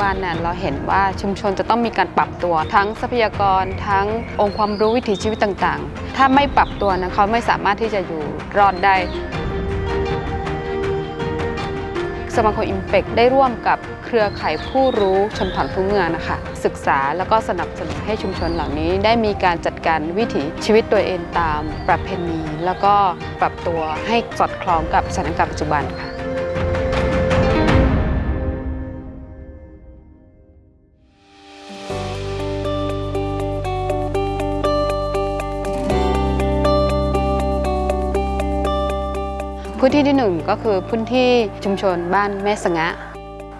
บันเนี่ยเราเห็นว่าชุมชนจะต้องมีการปรับตัว ทั้งทรัพยากรทั้งองค์ความรู้วิถีชีวิตต่างๆ ถ้าไม่ปรับตัวนะเขาไม่สามารถที่จะอยู่รอดได้สมาคมอิมเ t ได้ร่วมกับเครือข่ายผู้รู้ชนเผ่าพื้นเมืองนะคะ ศึกษาแล้วก็สนับสนุนให้ชุมชนเหล่านี้ได้มีการจัดการวิถีชีวิตตัวเองตามประเพณี แล้วก็ปรับตัวให้สอดคล้องกับสถานการณ์ปัจจุบันค่ะ พื้นที่ที่หนึ่งก็คือพื้นที่ชุมชนบ้านแม่สงะ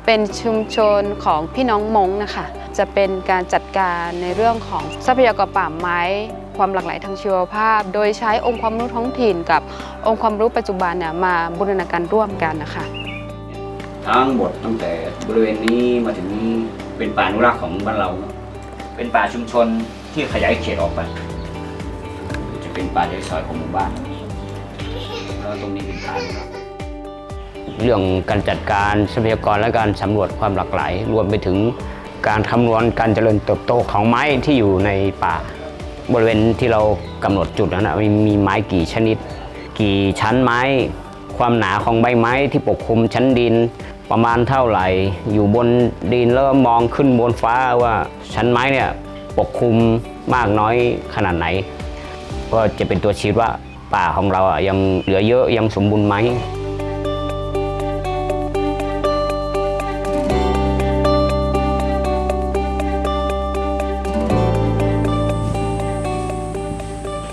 เป็นชุมชนของพี่น้องมงนะคะ จะเป็นการจัดการในเรื่องของทรัพยากรป่าไม้ ความหลากหลายทางชีวภาพ โดยใช้องค์ความรู้ท้องถิ่นกับองค์ความรู้ปัจจุบันเนี่ยมาบูรณาการร่วมกันนะคะ ทั้งหมดตั้งแต่บริเวณนี้มาถึงนี้เป็นป่าอนุรักษ์ของบ้านเรา เป็นป่าชุมชนที่ขยายเขตออกไป จะเป็นป่าใหญ่ซอยของหมู่บ้าน แล้วตรงนี้เป็นป่าอนุรักษ์เรื่องการจัดการทรัพยากรและการสำรวจความหลากหลาย รวมไปถึงการคำนวณการเจริญเติบโตของไม้ที่อยู่ในป่า บริเวณที่เรากำหนดจุดนั้นนะมีมีไม้กี่ชนิด กี่ชั้นไม้ ความหนาของใบไม้ที่ปกคลุมชั้นดินประมาณเท่าไหร่ อยู่บนดินแล้วมองขึ้นบนฟ้าว่าชั้นไม้เนี่ยปกคลุมมากน้อยขนาดไหน ก็จะเป็นตัวชี้ว่า ป่าของเราอะยังเหลือเยอะยังสมบูรณ์ไหม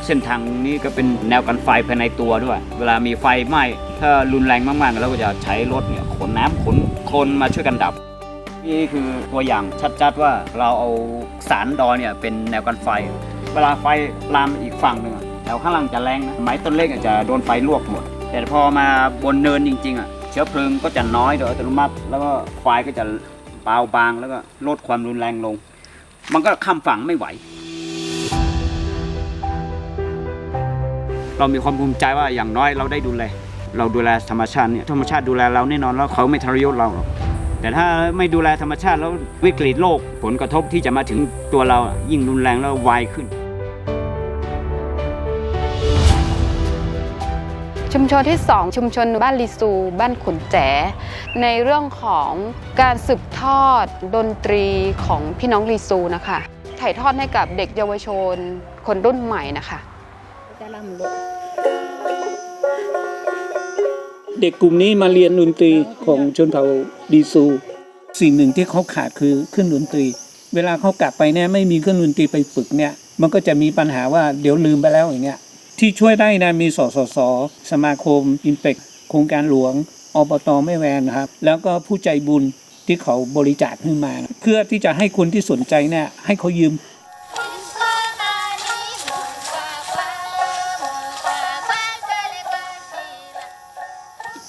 เส้นทางนี้ก็เป็นแนวกันไฟภายในตัวด้วย เวลามีไฟไหม้ถ้ารุนแรงมากๆเราก็จะใช้รถเนี่ยขนน้ำขนคนมาช่วยกันดับ นี่คือตัวอย่างชัดๆว่าเราเอาสารดอเนี่ยเป็นแนวกันไฟ เวลาไฟลามอีกฝั่งหนึ่ง แถวข้างล่างจะแรงนะไม้ต้นเล็กอะจะโดนไฟลวกหมด แต่พอมาบนเนินจริงๆอะเชื้อเพลิงก็จะน้อยโดยอัตโนมัติ แล้วก็ไฟก็จะเบาบางแล้วก็ลดความรุนแรงลง มันก็ข้ามฝั่งไม่ไหว เรามีความภูมิใจว่าอย่างน้อยเราได้ดูแล เราดูแลธรรมชาติเนี่ยธรรมชาติดูแลเราแน่นอนแล้วเขาไม่ทรยศเราหรอกแต่ถ้าไม่ดูแลธรรมชาติแล้ววิกฤตโลกผลกระทบที่จะมาถึงตัวเรายิ่งรุนแรงแล้วไวขึ้น ชุมชนที่ 2 ชุมชนบ้านลีซู บ้านขุนแจ ในเรื่องของการสืบทอดดนตรีของพี่น้องลีซูนะคะถ่ายทอดให้กับเด็กเยาวชนคนรุ่นใหม่นะคะเด็กกลุ่มนี้มาเรียนดนตรีของชนเผ่าดีซู สิ่งหนึ่งที่เขาขาดคือเครื่องดนตรี เวลาเขากลับไปเนี่ยไม่มีเครื่องดนตรีไปฝึกเนี่ย มันก็จะมีปัญหาว่าเดี๋ยวลืมไปแล้วอย่างเงี้ย ที่ช่วยได้นะมีสสส สมาคมอินเปกโครงการหลวงอบตแม่แวนนะครับ แล้วก็ผู้ใจบุญที่เขาบริจาคขึ้นมา เพื่อที่จะให้คนที่สนใจเนี่ยให้เขายืม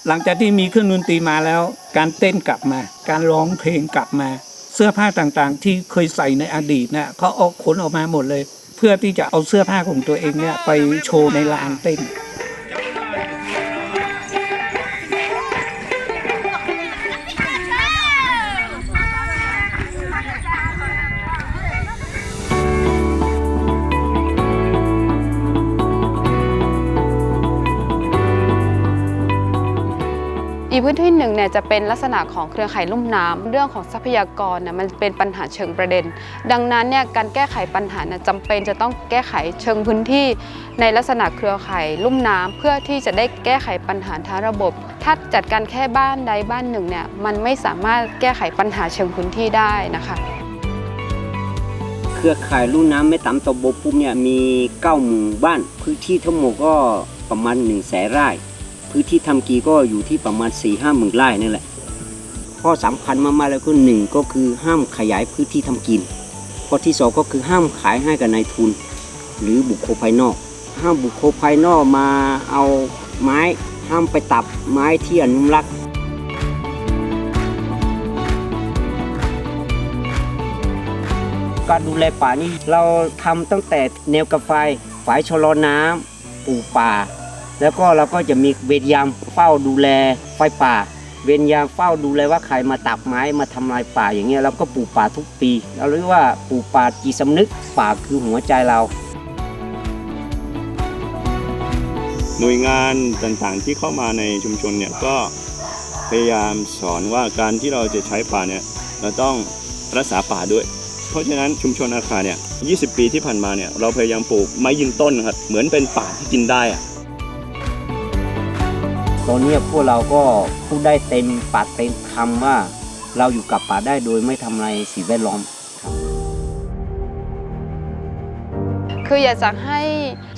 หลังจากที่มีเครื่องดนตรีมาแล้ว การเต้นกลับมา การร้องเพลงกลับมา เสื้อผ้าต่างๆ ที่เคยใส่ในอดีตนะ่ะเขาเอาขนออกมาหมดเลย เพื่อที่จะเอาเสื้อผ้าของตัวเองเนี่ยไปโชว์ในลานเต้น อีกพื้นที่หนึ่งเนี่ยจะเป็นลักษณะของเครือข่ายลุ่มน้ำเรื่องของทรัพยากรเนี่ยมันเป็นปัญหาเชิงประเด็น ดังนั้นเนี่ยการแก้ไขปัญหานะจำเป็นจะต้องแก้ไขเชิงพื้นที่ ในลักษณะเครือข่ายลุ่มน้ำเพื่อที่จะได้แก้ไขปัญหาทางระบบ ถ้าจัดการแค่บ้านใดบ้านหนึ่งเนี่ยมันไม่สามารถแก้ไขปัญหาเชิงพื้นที่ได้นะคะ เครือข่ายลุ่มน้ำแม่ตำตบปุ๊บเนี่ยมีเก้าหมู่บ้าน พื้นที่ทั้งหมดก็ประมาณ1นึ่งแสนไร่ พื้นที่ทำกีก็อยู่ที่ประมาณ4ี่ห้าหมื่นไร่นั่นแหละ ข้อสำคัญมากๆแล้วก็หนึ่งก็คือห้ามขยายพื้นที่ทำกิน ข้อที่สองก็คือห้ามขายให้กับนายทุน หรือบุคคลภายนอก ห้ามบุคคลภายนอกมาเอาไม้ห้ามไปตัดไม้ที่อนุรักษ์การดูแลป่านี่เราทำตั้งแต่แนวกระไฟฝายชะลอน้ำปลูกป่า แล้วก็เราก็จะมีเวรยามเฝ้าดูแลไฟป่า เวรยามเฝ้าดูเลว่าใครมาตัดไม้มาทำลายป่าอย่างเงี้ยเราก็ปลูกป่าทุกปี เราเรียกว่าปลูกป่าจีตสำนึกป่าคือหัวใจเรา หน่วยงานต่างๆที่เข้ามาในชุมชนเนี่ยก็พยายามสอนว่าการที่เราจะใช้ป่าเนี่ยเราต้องรักษาป่าด้วย เพราะฉะนั้นชุมชนอาคาเนี่ย 20 ปีที่ผ่านมาเนี่ยเราพยายามปลูกไม้ยืนต้นครับ เหมือนเป็นป่าที่กินได้อะ ตอนนี้พวกเราก็พูดได้เต็มปากเต็มคำว่า เราอยู่กับป่าได้โดยไม่ทำลายสิ่งแวดล้อม คืออยากจะให้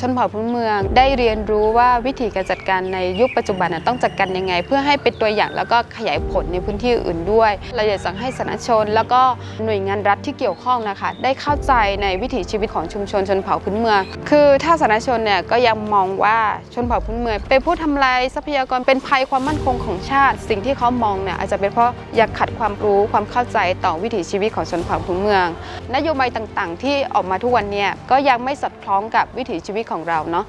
ชนเผ่าพื้นเมืองได้เรียนรู้ว่าวิธีการจัดการในยุคปัจจุบันต้องจัดการยังไง เพื่อให้เป็นตัวอย่างแล้วก็ขยายผลในพื้นที่อื่นด้วย เราอยากจะให้สาธารณชน แล้วก็หน่วยงานรัฐที่เกี่ยวข้องนะคะ ได้เข้าใจในวิถีชีวิตของชุมชนชนเผ่าพื้นเมือง คือถ้าสาธารณชนเนี่ยก็ยังมองว่าชนเผ่าพื้นเมืองเป็นผู้ทำลายทรัพยากรเป็นภัยความมั่นคงของชาติ สิ่งที่เขามองเนี่ยอาจจะเป็นเพราะอยากขัดความรู้ความเข้าใจต่อวิถีชีวิตของชนเผ่าพื้นเมือง นโยบายต่างๆ ที่ออกมาทุกวันเนี่ยก็ยังไม่สอดคล้องกับวิถีชีวิตของเราเนาะ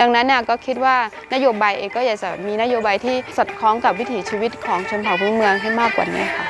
ดังนั้นเนี่ยก็คิดว่านโยบายเองก็อยากจะมีนโยบายที่สอดคล้องกับวิถีชีวิตของชนเผ่าพื้นเมืองให้มากกว่านี้ค่ะ